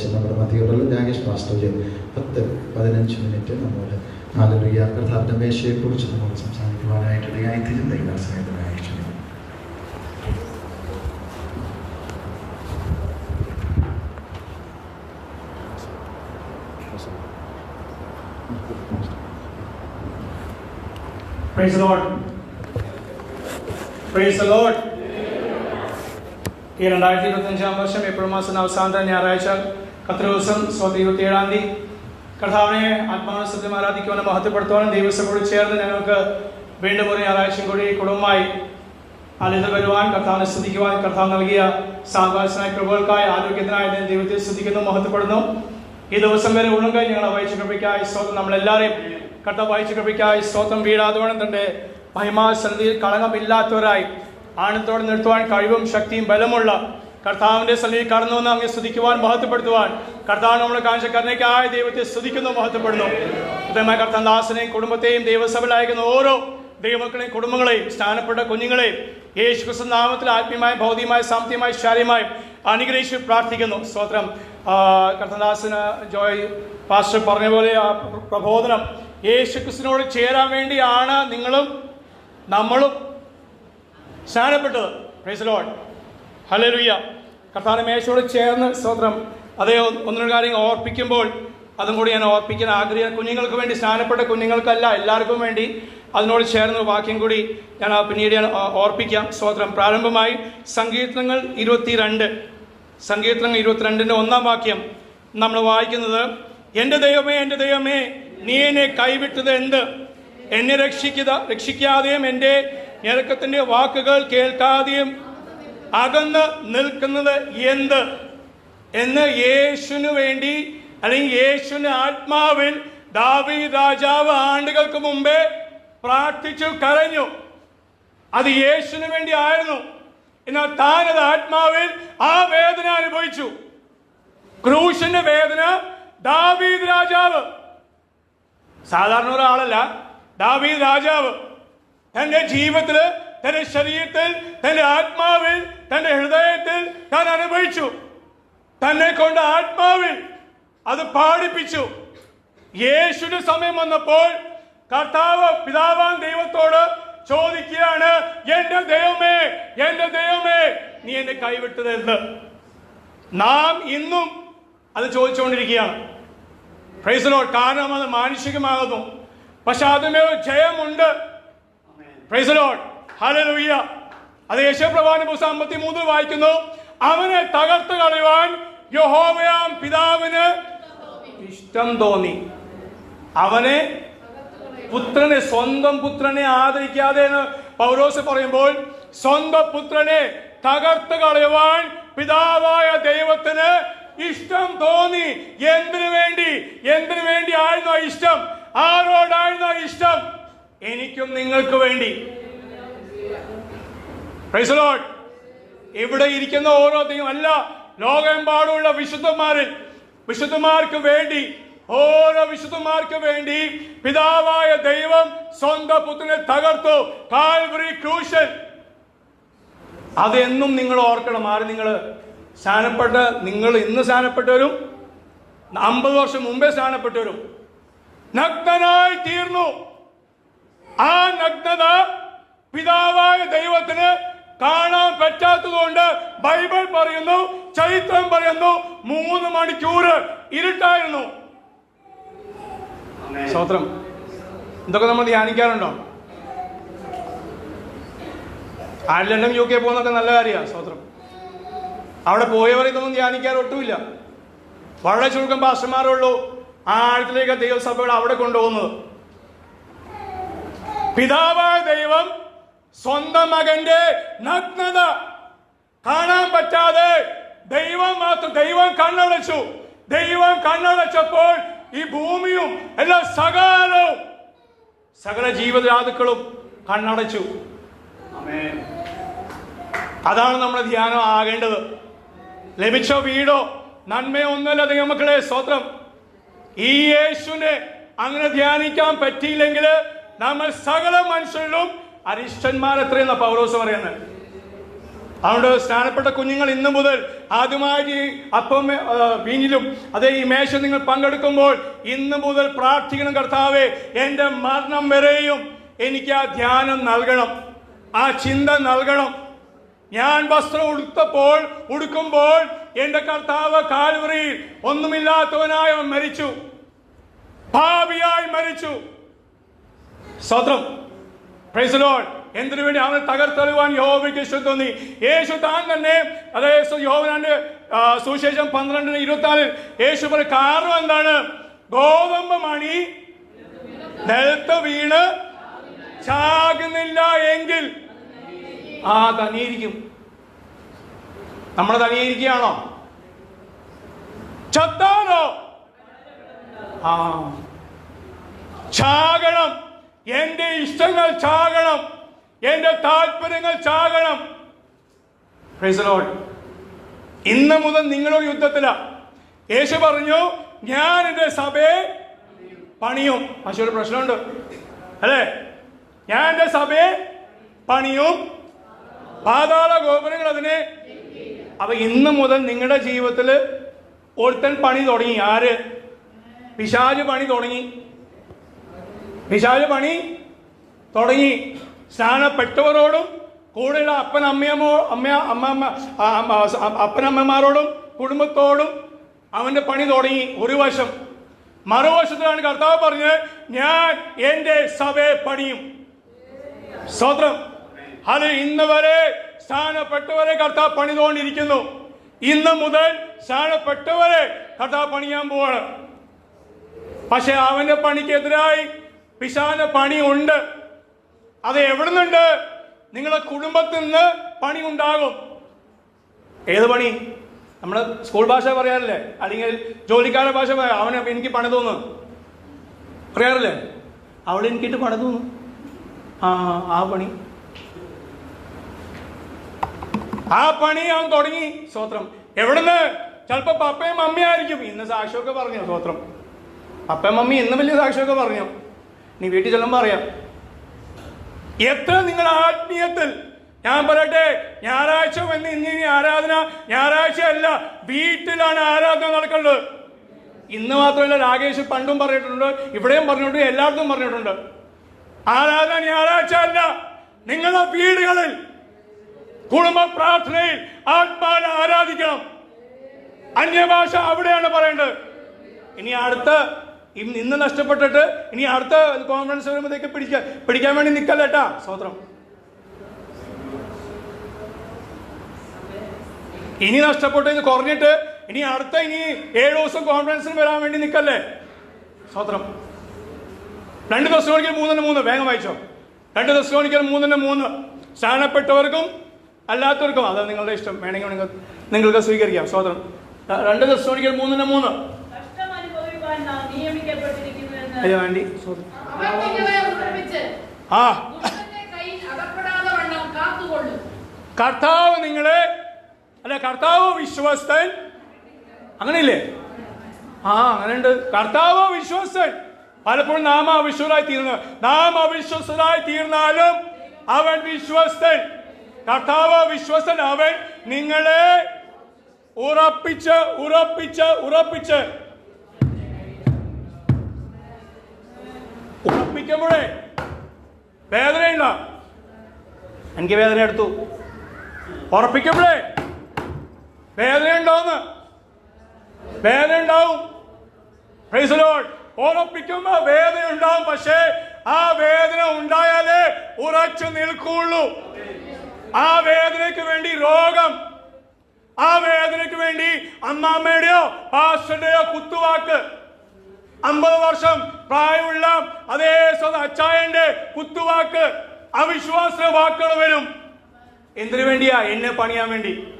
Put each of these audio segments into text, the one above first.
പ്രാവശ്യം നമ്മുടെ മധ്യകളിൽ രാകേഷ് മാസ്റ്റർ ചെയ്തു പത്ത് പതിനഞ്ച് മിനിറ്റ് നമ്മൾ ഹാലലുയ്യ കർത്താവിന്റെ മേശയെക്കുറിച്ച് നമ്മൾ സംസാരിക്കുവാനായിട്ട് ഇടയായി തിരുന്ന ക്ഷണിക്കുന്നു Praise the Lord. Praise the Lord. ഈ രണ്ടായിരത്തി ഇരുപത്തി അഞ്ചാം വർഷം ഏപ്രിൽ മാസം അവസാനത്തെ ഞായറാഴ്ച കത്ര ദിവസം സ്വന്തം ഇരുപത്തി ഏഴാം തീയതി. കർത്താവിനെ ആത്മാനുസൃതം ആരാധിക്കുവാനും മഹത്വപ്പെടുത്തുവാനും ദൈവസഭയോട് ചേർന്ന് ഞങ്ങൾക്ക് വീണ്ടും ഒരു ഞായറാഴ്ച കൂടി കുടുംബമായി അലിത വരുവാൻ കർത്താവിനെ സ്തുതിക്കുവാൻ കർത്താവ് നൽകിയ സാവകാശനായ കൃപകൾക്കായി ആരോഗ്യത്തിനായി ഞാൻ ദൈവത്തെ സ്തുതിക്കുന്നു മഹത്വപ്പെടുന്നു. ഈ ദിവസം വരെ ഉള്ളുകൾ ഞങ്ങളെ വായിച്ച കൃപയ്ക്കായി സ്വന്തം നമ്മളെല്ലാവരെയും കർത്താവ് വായിച്ച കൃപയ്ക്കായി സ്വന്തം വീഴാതെ വേണം തന്റെ മഹിമാസന്നിധിയിൽ കളങ്കമില്ലാത്തവരായി ആണത്തോടെ നിർത്തുവാൻ കഴിവും ശക്തിയും ബലമുള്ള കർത്താവിന്റെ സന്നിധി കടന്നു വന്ന് അങ്ങ് സ്തുതിക്കുവാൻ മഹത്വപ്പെടുത്തുവാൻ. കർത്താവ് നമ്മളെ കാഴ്ചക്കാരനേക്കായ ദൈവത്തെ സ്തുതിക്കുന്നു മഹത്വപ്പെടുന്നു. കൃത്യമായ കർത്താൻ ദാസനെയും കുടുംബത്തെയും ദൈവസഭയിൽ ഓരോ ദൈവമക്കളെയും കുടുംബങ്ങളെയും സ്ഥാനപ്പെട്ട കുഞ്ഞുങ്ങളെയും യേശു നാമത്തിൽ ആത്മീയമായ ഭൗതികമായ സാമ്പത്തികമായ ശാരീരമായി അനുഗ്രഹിച്ച് പ്രാർത്ഥിക്കുന്നു. സ്തോത്രം. കർത്തദാസന് ജോയ് പാസ്റ്റർ പറഞ്ഞ പോലെ ആ പ്രബോധനം യേശു ക്രിസ്തുവിനോട് ചേരാൻ വേണ്ടിയാണ് നിങ്ങളും നമ്മളും സ്നാനപ്പെട്ടത്. Praise lord hallelujah. കർത്താവിന്റെ മേശയോട് ചേർന്ന് സ്തോത്രം. അതേ ഒന്ന് രണ്ട് കാര്യങ്ങൾ ഓർപ്പിക്കുമ്പോൾ അതും കൂടി ഞാൻ ഓർപ്പിക്കാൻ ആഗ്രഹിക്കുന്ന. കുഞ്ഞുങ്ങൾക്ക് വേണ്ടി സ്നാനപ്പെട്ട കുഞ്ഞുങ്ങൾക്കല്ല എല്ലാവർക്കും വേണ്ടി അതിനോട് ചേർന്ന് വാക്യം കൂടി ഞാൻ പിന്നീട് ഞാൻ ഓർപ്പിക്കാം. സ്തോത്രം. പ്രാരംഭമായി സങ്കീർത്തനങ്ങൾ ഇരുപത്തിരണ്ട്. സങ്കീർത്തനങ്ങൾ ഇരുപത്തിരണ്ടിന്റെ ഒന്നാം വാക്യം നമ്മൾ വായിക്കുന്നത് എന്റെ ദൈവമേ എന്റെ ദൈവമേ നീ എന്നെ കൈവിട്ടത് എന്ത്? എന്നെ രക്ഷിക്കുക രക്ഷിക്കാതെയും എന്റെ ഞരക്കത്തിന്റെ വാക്കുകൾ കേൾക്കാതെയും അകന്ന് നിൽക്കുന്നത് എന്ത്? എന്ന് യേശുവിന് വേണ്ടി അല്ലെങ്കിൽ യേശുന് ആത്മാവിൽ ദാവി രാജാവ് ആണ്ടുകൾക്ക് മുമ്പേ പ്രാർത്ഥിച്ചു കരഞ്ഞു. അത് യേശുവിന് വേണ്ടി ആയിരുന്നു. എന്നാൽ താനത് ആത്മാവിൽ ആ വേദന അനുഭവിച്ചു. ക്രൂശിന്റെ വേദന ദാവീദ് രാജാവ്. സാധാരണ ഒരാളല്ല ദാവീദ് രാജാവ്. തന്റെ ജീവിതത്തിൽ തന്റെ ശരീരത്തിൽ തന്റെ ആത്മാവിൽ തന്റെ ഹൃദയത്തിൽ താൻ അനുഭവിച്ചു. തന്നെ കൊണ്ട് ആത്മാവിൽ അത് പാടിപ്പിച്ചു. യേശുവിന്റെ സമയം വന്നപ്പോൾ കർത്താവ് പിതാവാൻ ദൈവത്തോട് ചോദിക്കുകയാണ് എന്റെ ദൈവമേ എന്റെ ദൈവമേ നീ എന്നെ കൈവിട്ടത് എന്ത് നാം ഇന്നും അത് ചോദിച്ചുകൊണ്ടിരിക്കുകയാണ്. പ്രൈസലോ കാരണം അത് മാനുഷികമാകുന്നു. പക്ഷെ അതിന്മേൽ ജയമുണ്ട്. പ്രൈസലോഡ് ഹല്ലേലൂയ അത് യശപ്രവാന പുസ്തകം അമ്പത്തി മൂന്നിൽ വായിക്കുന്നു. അവനെ തകർത്ത് കളയുവാൻ യഹോവയാം പിതാവിന് ഇഷ്ടം തോന്നി. അവനെ പുത്രനെ സ്വന്തം പുത്രനെ ആദരിക്കാതെ എന്ന് പൗരോസ് പറയുമ്പോൾ സ്വന്തം പുത്രനെ തകർത്ത് കളയുവാൻ പിതാവായ ദൈവത്തിന് ഇഷ്ടം തോന്നി. എന്തിനു വേണ്ടി? എന്തിനു വേണ്ടി ആയിരുന്നു ഇഷ്ടം? ആരോടായിരുന്നു ഇഷ്ടം? എനിക്കും നിങ്ങൾക്ക് വേണ്ടി. ഇവിടെ ഇരിക്കുന്ന ഓരോ ദൈവം അല്ല ലോകമെമ്പാടുമുള്ള വിശുദ്ധന്മാരിൽ വിശുദ്ധന്മാർക്ക് വേണ്ടി ഓരോ വിശുദ്ധന്മാർക്ക് വേണ്ടി പിതാവായ ദൈവം സ്വന്തം പുത്രനെ തകർത്തു. കാൽവറി ക്രൂശൻ അതെന്നും നിങ്ങൾ ഓർക്കണം. ആര് നിങ്ങൾ സ്ഥാനപ്പെട്ട നിങ്ങൾ ഇന്ന് സ്ഥാനപ്പെട്ടവരും അമ്പത് വർഷം മുമ്പേ സ്ഥാനപ്പെട്ടവരും നഗ്നനായി തീർന്നു. ആ നഗ്നത പിതാവായ ദൈവത്തിന് കാണാൻ പറ്റാത്തതുകൊണ്ട് ബൈബിൾ പറയുന്നു ചരിത്രം പറയുന്നു മൂന്ന് മണിക്കൂർ ഇരുട്ടായിരുന്നു. സ്തോത്രം. ഇതൊക്കെ നമ്മൾ ധ്യാനിക്കാറുണ്ടോ? അയർലൻഡും യു കെ പോകുന്നൊക്കെ നല്ല കാര്യമാണ് സ്തോത്രം. അവിടെ പോയവർ ഇതൊന്നും ധ്യാനിക്കാൻ ഒട്ടുമില്ല. വളരെ ചുരുക്കം പാസ്റ്റർമാരേ ഉള്ളൂ. ആ ആഴത്തിലേക്ക് ദൈവസഭകൾ അവിടെ കൊണ്ടുപോകുന്നത്. പിതാവായ ദൈവം സ്വന്തം മകന്റെ നഗ്നത കാണാൻ പറ്റാതെ ദൈവം മാത്രം ദൈവം കണ്ണടച്ചു. ദൈവം കണ്ണടച്ചപ്പോൾ ഈ ഭൂമിയും എല്ലാ സകലവും സകല ജീവജാതുക്കളും കണ്ണടച്ചു. അതാണ് നമ്മുടെ ധ്യാനം ആകേണ്ടത്. ലഭിച്ച വീടോ? നന്മയോ ഒന്നുമല്ല ദൈവമക്കളെ സ്വത്രം ഈ യേശുവിനെ അങ്ങനെ ധ്യാനിക്കാൻ പറ്റിയില്ലെങ്കിൽ നമ്മൾ സകല മനുഷ്യരിലും അരിഷ്ടന്മാർ എത്രയെന്ന പൗലോസ് പറയുന്നത്? അതുകൊണ്ട് സ്നാനപ്പെട്ട കുഞ്ഞുങ്ങൾ ഇന്നു മുതൽ ആദ്യമായി അപ്പം വീഞ്ഞിലും അതേ ഈ മേശ നിങ്ങൾ പങ്കെടുക്കുമ്പോൾ ഇന്ന് മുതൽ പ്രാർത്ഥിക്കണം കർത്താവേ എന്റെ മരണം വരെയും എനിക്ക് ആ ധ്യാനം നൽകണം ആ ചിന്ത നൽകണം. ഞാൻ വസ്ത്രം ഉടുത്തപ്പോൾ ഉടുക്കുമ്പോൾ എന്റെ കർത്താവ് കാൽവറിയിൽ ഒന്നുമില്ലാത്തവനായ മരിച്ചു ഭാവിയായി മരിച്ചു. സ്വത്രം പ്രൈസ് ലോഡ് എന്തിനു വേണ്ടി അവനെ തകർത്തെറിയുവാൻ യോവയ്ക്ക് ഇഷ്ടം തോന്നി? യേശു താൻ തന്നെ അതായത് യോവനാന്റെ സുവിശേഷം പന്ത്രണ്ടിന് ഇരുപത്തിനാലിൽ യേശു കാരണം എന്താണ്? ഗോതമ്പ് മണി നിലത്ത് വീണ് ചാകുന്നില്ല എങ്കിൽ ആ തനിയിരിക്കും. നമ്മൾ തനിയിരിക്കുകയാണോ? ചത്താനോ ആ. ചാകണം. എന്റെ ഇഷ്ടങ്ങൾ ചാകണം എന്റെ താല്പര്യങ്ങൾ ചാകണം. ഇന്ന് മുതൽ നിങ്ങളൊരു യുദ്ധത്തില. യേശു പറഞ്ഞു ഞാൻ എന്റെ സഭയെ പണിയും. പക്ഷെ ഒരു പ്രശ്നമുണ്ട്. അല്ലേ? ഞാൻ എന്റെ സഭയെ പണിയും പാതാള ഗോപുരങ്ങൾ അതിനെ അപ്പൊ ഇന്ന് മുതൽ നിങ്ങളുടെ ജീവിതത്തിൽ ഒരുത്തൻ പണി തുടങ്ങി. ആര്? പിശാജ് പണി തുടങ്ങി. പിശാജ് പണി തുടങ്ങി. സ്നാനപ്പെട്ടവരോടും കൂടെയുള്ള അപ്പൻ അമ്മയമ്മോ അമ്മ അമ്മ അപ്പനമ്മമാരോടും കുടുംബത്തോടും അവന്റെ പണി തുടങ്ങി ഒരു വശം. മറുവശത്തിലാണ് കർത്താവ് പറഞ്ഞത് ഞാൻ എന്റെ സഭയെ പണിയും. സ്വത്രം അത് ഇന്ന് വരെ സ്ഥാനപ്പെട്ടവരെ കർത്താവ് പണിതുകൊണ്ടിരിക്കുന്നു. ഇന്ന് മുതൽ സ്ഥാനപ്പെട്ടവരെ കർത്താവ് പണിയാൻ പോവാണ്. പക്ഷെ അവന്റെ പണിക്കെതിരായി പിശാന പണി ഉണ്ട് അത് എവിടെ നിന്നുണ്ട് നിങ്ങളുടെ കുടുംബത്തിൽ നിന്ന് പണി ഉണ്ടാകും ഏത് പണി? നമ്മൾ സ്കൂൾ ഭാഷ പറയാറില്ലേ? അല്ലെങ്കിൽ ജോലിക്കാരുടെ ഭാഷ പറയാം. അവന് എനിക്ക് പണി തോന്നുന്നു. പറയാറില്ലേ? അവൾ എനിക്കിട്ട് പണി തോന്നുന്നു. ആ ആ പണി. ആ പണി അവൻ തുടങ്ങി. സ്വത്രം. എവിടുന്ന്? ചിലപ്പോ പപ്പയും മമ്മിയായിരിക്കും ഇന്ന് സാക്ഷിയൊക്കെ പറഞ്ഞു. സ്വത്രം. പപ്പയും മമ്മി ഇന്ന് വലിയ സാക്ഷിയൊക്കെ പറഞ്ഞു. നീ വീട്ടിൽ ചെല്ലുമ്പോൾ അറിയാം. എത്ര നിങ്ങൾ ആത്മീയത്തിൽ ഞാൻ പറയട്ടെ ഞായറാഴ്ച വന്ന് ഇനി ആരാധന ഞായറാഴ്ച അല്ല വീട്ടിലാണ് ആരാധന നടക്കുന്നത് ഇന്ന് മാത്രമല്ല രാകേഷ് പണ്ടും പറഞ്ഞിട്ടുണ്ട് ഇവിടെയും പറഞ്ഞിട്ടുണ്ട് എല്ലായിടത്തും പറഞ്ഞിട്ടുണ്ട്. ആരാധന ഞായറാഴ്ച അല്ല നിങ്ങളുടെ വീടുകളിൽ കുടുംബ പ്രാർത്ഥനയിൽ ആത്മാവിനെ ആരാധിക്കണം. അന്യഭാഷ അവിടെയാണ് പറയേണ്ടത്. ഇനി അടുത്ത ഇന്ന് നഷ്ടപ്പെട്ടിട്ട് ഇനി അടുത്ത കോൺഫറൻസ് വരുമ്പോഴത്തേക്ക് പിടിക്കാൻ പിടിക്കാൻ വേണ്ടി നിൽക്കല്ല കേട്ടാ സ്വത്രം ഇനി നഷ്ടപ്പെട്ടു ഇത് കുറഞ്ഞിട്ട് ഇനി അടുത്ത ഇനി ഏഴ് ദിവസം കോൺഫറൻസിന് വരാൻ വേണ്ടി നിൽക്കല്ലേ സ്വത്രം രണ്ട് ദിവസം കാണിക്കൽ മൂന്നിന് മൂന്ന്. വേഗം വായിച്ചോ. രണ്ട് ദിവസം കാണിക്കൽ മൂന്നിന് മൂന്ന്. സ്ഥാനപ്പെട്ടവർക്കും അല്ലാത്തവർക്കും അത് നിങ്ങളുടെ ഇഷ്ടം. വേണമെങ്കിൽ നിങ്ങൾ നിങ്ങൾക്ക് സ്വീകരിക്കാം. സ്വതന്ത്രം രണ്ട് ദിവസം കാണിക്കൽ മൂന്നിന് മൂന്ന് കഷ്ടം അനുഭവിക്കുവാൻ നാം നിയമിക്കപ്പെട്ടിരിക്കുന്നുവെന്ന് അതിന് വേണ്ടി. ആ. കർത്താവ് നിങ്ങളെ അല്ല കർത്താവ് വിശ്വസ്തൻ. അങ്ങനെയില്ലേ? ആ അങ്ങനെയുണ്ട്. കർത്താവ് വിശ്വസ്തൻ. പലപ്പോഴും നാം അവിശ്വരായി തീർന്നു നാം അവിശ്വസരായി തീർന്നാലും അവൻ വിശ്വസ്തൻ. കർത്താവ് വിശ്വസ്തൻ. അവൻ നിങ്ങളെ ഉറപ്പിച്ച് ഉറപ്പിച്ച് ഉറപ്പിച്ച് ഉറപ്പിക്കുമ്പോഴേ വേദനയില്ല. എനിക്ക് വേദന എടുത്തു. ഉറപ്പിക്കുമ്പോഴേ വേദന ഉണ്ടോന്ന് വേദന ഉണ്ടാവും. ഉറപ്പിക്കുമ്പോ വേദന ഉണ്ടാവും പക്ഷേ ആ വേദന ഉണ്ടായാലേ ഉറച്ചു നിൽക്കുള്ളൂ. ആ വേദനയ്ക്ക് വേണ്ടി രോഗം. ആ വേദനയ്ക്ക് വേണ്ടി അമ്മാമ്മയുടെയോ പാസ്റ്ററുടെയോ കുത്തുവാക്ക്. അമ്പത് വർഷം പ്രായമുള്ള അതേ അച്ചായന്റെ കുത്തുവാക്ക് അവിശ്വാസ വാക്കുകൾ വരും. എന്തിനു വേണ്ടിയാ? എന്നെ പണിയാൻ വേണ്ടി.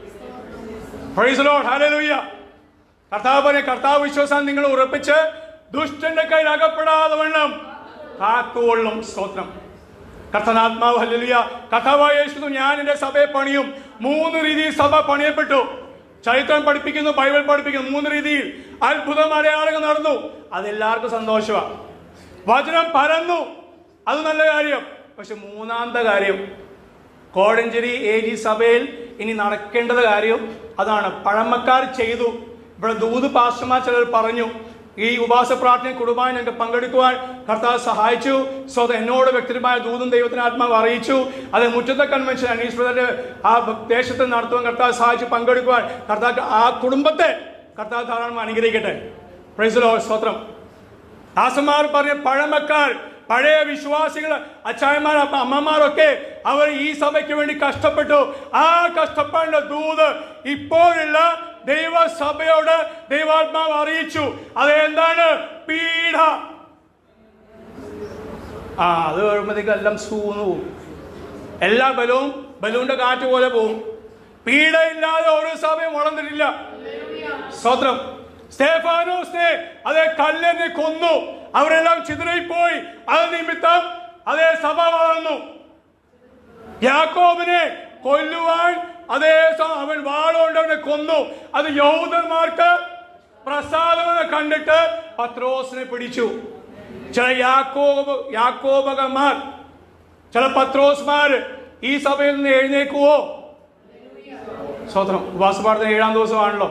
കർത്താവിനെ. കർത്താവ് വിശ്വാസം നിങ്ങൾ ഉറപ്പിച്ച് ദുഷ്ടന്റെ കയ്യിൽ അകപ്പെടാതെ വണ്ണം. കാത്തുകൊള്ളും. സ്തോത്രം. കർത്തനാത്മാവ് ഹലലിയ യേശു ഞാൻ എന്റെ സഭയെ പണിയും. മൂന്ന് രീതിയിൽ സഭ പണിയപ്പെട്ടു. ചരിത്രം പഠിപ്പിക്കുന്നു ബൈബിൾ പഠിപ്പിക്കുന്നു മൂന്ന് രീതിയിൽ അത്ഭുതം അടയാളങ്ങൾ നടന്നു. അതെല്ലാവർക്കും സന്തോഷമാണ്. വചനം പരന്നു. അത് നല്ല കാര്യം. പക്ഷെ മൂന്നാമത്തെ കാര്യം കോടഞ്ചേരി എ ജി സഭയിൽ ഇനി നടക്കേണ്ടത് കാര്യം അതാണ്. പഴമക്കാർ ചെയ്തു. ഇവിടെ ദൂത് പാസ്റ്റർമാർ ചിലർ പറഞ്ഞു ഈ ഉപവാസ പ്രാർത്ഥന കുടുംബമായി ഞങ്ങൾക്ക് പങ്കെടുക്കുവാൻ കർത്താവ് സഹായിച്ചു. സോ എന്നോട് വ്യക്തിപരമായ ദൂതും ദൈവത്തിന് ആത്മാവ് അറിയിച്ചു. അത് മുറ്റത്തെ കൺവെൻഷൻ അനീസ് ബ്രദറിന്റെ ആ ദേശത്ത് നടത്തുവാൻ കർത്താവ് സഹായിച്ച് പങ്കെടുക്കുവാൻ കർത്താവ് ആ കുടുംബത്തെ കർത്താവ് ധാരാളം അനുഗ്രഹിക്കട്ടെ. പ്രൈസലോ സ്തോത്രം. ദാസന്മാർ പറഞ്ഞ പഴമക്കാർ പഴയ വിശ്വാസികൾ അച്ചായന്മാർ അമ്മമാരൊക്കെ അവർ ഈ സഭയ്ക്ക് വേണ്ടി കഷ്ടപ്പെട്ടു. ആ കഷ്ടപ്പാടിന്റെ ദൂത് ഇപ്പോഴുള്ള ദൈവസഭയോട് ദൈവാത്മാവ് അറിയിച്ചു. അതെന്താണ്? പീഡ. ആ അത് വരുമ്പോഴത്തേക്ക് എല്ലാം സൂന്നു പോവും. എല്ലാ ബലവും ബലൂന്റെ കാറ്റ് പോലെ പോവും. പീഡയില്ലാതെ ഒരു സഭയും വളർന്നിട്ടില്ല. സ്തോത്രം സ്തേഫാനോസിനെ അതെ കല്ലെന്നെ കൊന്നു. അവരെല്ലാം ചിതറിപ്പോയി. അത് നിമിത്തം അതേ സഭ വളർന്നു. യാക്കോബിനെ കൊല്ലുവാൻ അതേ അവൻ വാളുകൊണ്ട് അവനെ കൊന്നു. അത് യഹൂദന്മാർക്ക് പ്രസാദമെന്ന് കണ്ടിട്ട് പത്രോസിനെ പിടിച്ചു. ചില യാക്കോബ് യാക്കോബകന്മാർ ചില പത്രോസ്മാർ ഈ സഭയിൽ നിന്ന് എഴുന്നേക്കുവോ സ്വത്രം ഉപവാസപാഠത്തിന് ഏഴാം ദിവസമാണല്ലോ.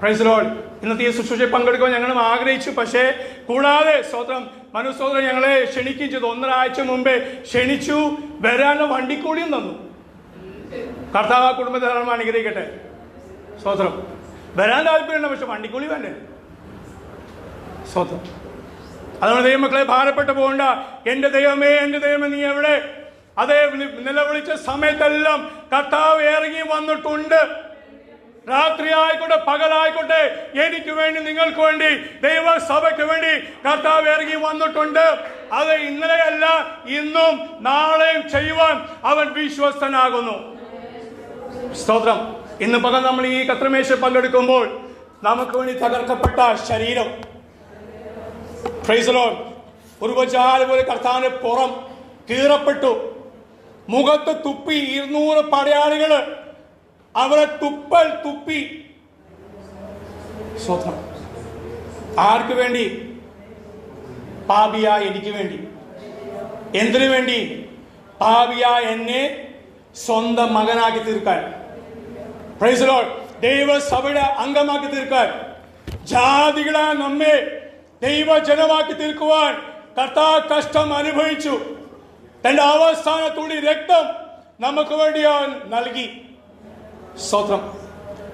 പ്രൈസ് ലോഡ് ഇന്നത്തെ ഈ ശുശ്രൂഷയിൽ പങ്കെടുക്കാൻ ഞങ്ങളും ആഗ്രഹിച്ചു പക്ഷേ കൂടാതെ സ്വത്രം മനുസ്തോത്രം ഞങ്ങളെ ക്ഷണിക്കും ചെയ്തു. ഒന്നരാഴ്ച മുമ്പേ ക്ഷണിച്ചു വരാനുള്ള വണ്ടിക്കൂലിയും തന്നു. കർത്താവ് ആ കുടുംബത്തെ ധാരാളം അനുഗ്രഹിക്കട്ടെ. സ്വത്രം വരാൻ താല്പര്യമുണ്ട് പക്ഷെ വണ്ടിക്കൂലി വേണ്ടേ? സ്വത്രം അതുകൊണ്ട് ദൈവമക്കളെ ഭാരപ്പെട്ടു പോകണ്ട. എന്റെ ദൈവമേ എന്റെ ദൈവമേ നീ എവിടെ? അതേ വിളി- നിലവിളിച്ച സമയത്തെല്ലാം കർത്താവ് ഇറങ്ങി വന്നിട്ടുണ്ട്. രാത്രി ആയിക്കോട്ടെ പകലായിക്കോട്ടെ എനിക്ക് വേണ്ടി നിങ്ങൾക്ക് വേണ്ടി ദൈവസഭയ്ക്ക് വേണ്ടി കർത്താവ് ഇറങ്ങി വന്നിട്ടുണ്ട്. അത് ഇന്നലെയല്ല ഇന്നും നാളെയും ചെയ്യുവാൻ അവൻ വിശ്വസ്തനാകുന്നു. സ്തോത്രം. ഇന്ന് പകൽ നമ്മൾ ഈ കത്രമേശ പങ്കെടുക്കുമ്പോൾ നമുക്ക് വേണ്ടി തകർക്കപ്പെട്ട ശരീരം. ഫ്രൈസലോൺ ഉരുവജാല പോലെ കർത്താവിന് പുറം കീറപ്പെട്ടു. മുഖത്ത് തുപ്പി ഇരുന്നൂറ് പടയാളികൾ അവരെ തുപ്പൽ തുപ്പി. സ്വത്രം ആർക്ക് വേണ്ടി? പാപിയായ എനിക്ക് വേണ്ടി. എന്തിനു വേണ്ടി? പാപിയായ എന്നെ സ്വന്തം മകനാക്കി തീർക്കാൻ. ദൈവസഭയുടെ അംഗമാക്കി തീർക്കാൻ. ജാതികളെ നമ്മെ ദൈവജനമാക്കി തീർക്കുവാൻ കർത്താ കഷ്ടം അനുഭവിച്ചു. തന്റെ അവസാന തുള്ളി രക്തം നമുക്ക് വേണ്ടി അവൻ നൽകി. സ്വത്രം.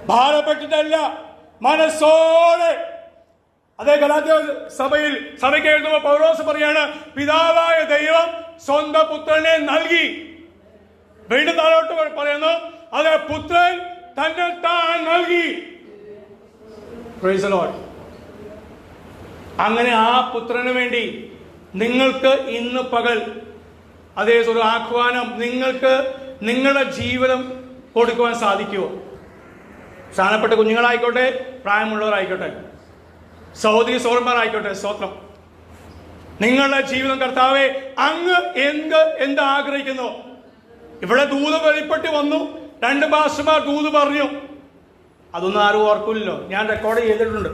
ഭാരപ്പെട്ടിട്ടല്ല മനസ്സോടെ. അതേ ഗലാത്യ സഭയിൽ സഭയ്ക്ക് എഴുതുമ്പോൾ പൗരോസ് പറയാണ് പിതാവായ ദൈവം സ്വന്തം പുത്രനെ നൽകി. വീണ്ടും താഴോട്ട് പറയുന്നു അത് പുത്രൻ തന്നെ താൻ നൽകി. അങ്ങനെ ആ പുത്രന് വേണ്ടി നിങ്ങൾക്ക് ഇന്ന് പകൽ അതേ ഒരു ആഹ്വാനം നിങ്ങൾക്ക് നിങ്ങളുടെ ജീവിതം കൊടുക്കുവാൻ സാധിക്കുമോ സ്ഥാനപ്പെട്ട കുഞ്ഞുങ്ങളായിക്കോട്ടെ പ്രായമുള്ളവരായിക്കോട്ടെ സഹോദരി സോഹന്മാരായിക്കോട്ടെ സ്തോത്രം. നിങ്ങളുടെ ജീവിതം കർത്താവെ അങ്ങ് എന്ത് എന്ത് ആഗ്രഹിക്കുന്നു? ഇവിടെ ദൂത് വെളിപ്പെട്ട് വന്നു. രണ്ട് മാസമാ ദൂത് പറഞ്ഞു. അതൊന്നും ആരും ഓർക്കില്ലല്ലോ ഞാൻ റെക്കോർഡ് ചെയ്തിട്ടുണ്ട്.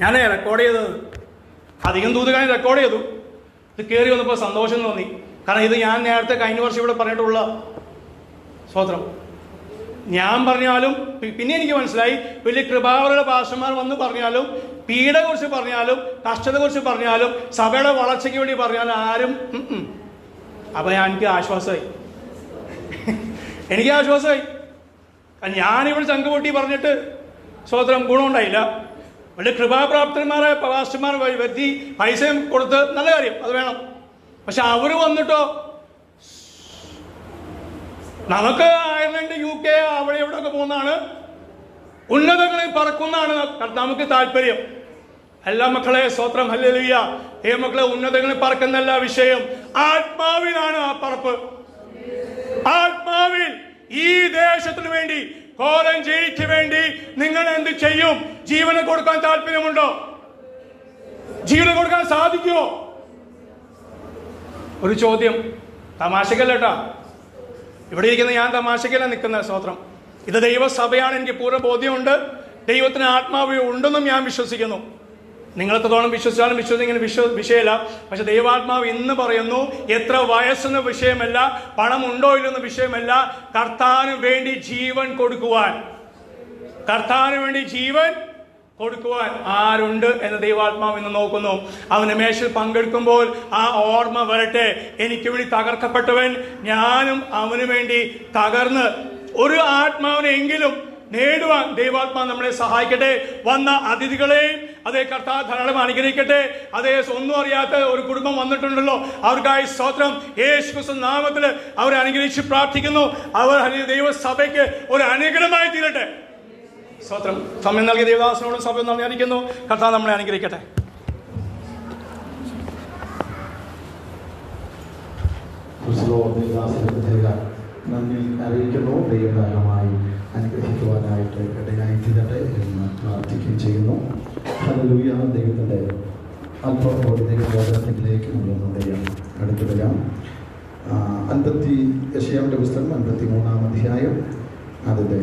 ഞാൻ റെക്കോർഡ് ചെയ്തത്. അധികം ദൂതുകാരൻ റെക്കോർഡ് ചെയ്തു. ഇത് കയറി വന്നപ്പോൾ സന്തോഷം തോന്നി. കാരണം ഇത് ഞാൻ നേരത്തെ കഴിഞ്ഞ വർഷം ഇവിടെ പറഞ്ഞിട്ടുള്ള സ്വത്രം ഞാൻ പറഞ്ഞാലും പിന്നെ എനിക്ക് മനസ്സിലായി. വലിയ കൃപാവരുടെ ഭാഷമാർ വന്ന് പറഞ്ഞാലും പീഡയെക്കുറിച്ച് പറഞ്ഞാലും കഷ്ടത്തെക്കുറിച്ച് പറഞ്ഞാലും സഭയുടെ വളർച്ചയ്ക്ക് വേണ്ടി പറഞ്ഞാലും ആരും ഉം ഉം. അപ്പൊ ഞാൻ എനിക്ക് ആശ്വാസമായി. എനിക്ക് ആശ്വാസമായി. ഞാനിവിടെ ചങ്കുപൊട്ടി പറഞ്ഞിട്ട് സ്വതന്ത്രം ഗുണമുണ്ടായില്ല. വലിയ കൃപാപ്രാപ്തന്മാരായ പ്രവാസിമാർ വരുത്തി പൈസയും കൊടുത്ത് നല്ല കാര്യം അത് വേണം. പക്ഷെ അവർ വന്നിട്ടോ? നമുക്ക് അയർലൻഡ് യു കെ അവിടെ ഇവിടെ ഒക്കെ പോകുന്നതാണ്. ഉന്നതങ്ങളിൽ പറക്കുന്നതാണ്. നമുക്ക് താല്പര്യം. എല്ലാ മക്കളെ സ്വത്രം ഹല്ലേലൂയ. ഏ മക്കളെ ഉന്നതങ്ങളിൽ പറക്കുന്നല്ല വിഷയം. ആത്മാവിലാണ് ആ പറപ്പ്. ആത്മാവിൽ ഈ ദേശത്തിന് വേണ്ടി കോലഞ്ചേരിക്ക് വേണ്ടി നിങ്ങൾ എന്ത് ചെയ്യും? ജീവന് കൊടുക്കാൻ താല്പര്യമുണ്ടോ? ജീവന് കൊടുക്കാൻ സാധിക്കുമോ ഒരു ചോദ്യം. തമാശക്കല്ല കേട്ടോ ഇവിടെ ഇരിക്കുന്ന ഞാൻ തമാശക്കല്ല നിൽക്കുന്ന സ്തോത്രം. ഇത് ദൈവസഭയാണ് എനിക്ക് പൂർവ ബോധ്യമുണ്ട് ദൈവത്തിന് ആത്മാവ് ഉണ്ടെന്നും ഞാൻ വിശ്വസിക്കുന്നു. നിങ്ങൾ എത്രത്തോളം വിശ്വസിച്ചാലും വിശ്വസിക്കുന്ന വിശ്വ വിഷയമല്ല. പക്ഷെ ദൈവാത്മാവ് ഇന്ന് പറയുന്നു എത്ര വയസ്സെന്ന വിഷയമല്ല പണം ഉണ്ടോ ഇല്ലെന്ന വിഷയമല്ല. കർത്താവിന് വേണ്ടി ജീവൻ കൊടുക്കുവാൻ. കർത്താവിന് വേണ്ടി ജീവൻ കൊടുക്കുവാൻ ആരുണ്ട് എന്ന് ദൈവാത്മാവ് ഇന്ന് നോക്കുന്നു. അവന് മേശയിൽ പങ്കെടുക്കുമ്പോൾ ആ ഓർമ്മ വരട്ടെ. എനിക്ക് വേണ്ടി തകർക്കപ്പെട്ടവൻ ഞാനും അവന് വേണ്ടി തകർന്ന് ഒരു ആത്മാവിനെങ്കിലും നേടുവാൻ ദൈവാത്മാവ് നമ്മളെ സഹായിക്കട്ടെ. വന്ന അതിഥികളെയും അതേ കർത്താ ധാരാളം അനുഗ്രഹിക്കട്ടെ. അതേ ഒന്നും അറിയാത്ത ഒരു കുടുംബം വന്നിട്ടുണ്ടല്ലോ. അവർക്കായി സ്തോത്രം. യേശു നാമത്തിൽ അവരെ അനുഗ്രഹിച്ച് പ്രാർത്ഥിക്കുന്നു. അവർ ദൈവസഭയ്ക്ക് ഒരു അനുഗ്രഹമായി തീരട്ടെ. സ്തോത്രം. സമയം നൽകിയ ദേവദാസനോടും സഭ നന്ദി അറിയിക്കുന്നു. കർത്താവ് നമ്മളെ അനുഗ്രഹിക്കട്ടെ. നന്ദി അറിയിക്കുന്നു. ദൈവകാലമായി അനുഗ്രഹിക്കുവാനായിട്ട് ഇടയായി തീരട്ടെ എന്ന് പ്രാർത്ഥിക്കുകയും ചെയ്യുന്നു. ഹല്ലേലൂയ ദൈവത്തിന്റെ അല്പഭൗതിക ബോധനത്തിലേക്ക് നമ്മളൊന്ന് ദൈവം അടുത്തു വരാം. അൻപത്തി യശയാമിന്റെ പുസ്തകം അൻപത്തി മൂന്നാം അധ്യായം. അതിന്റെ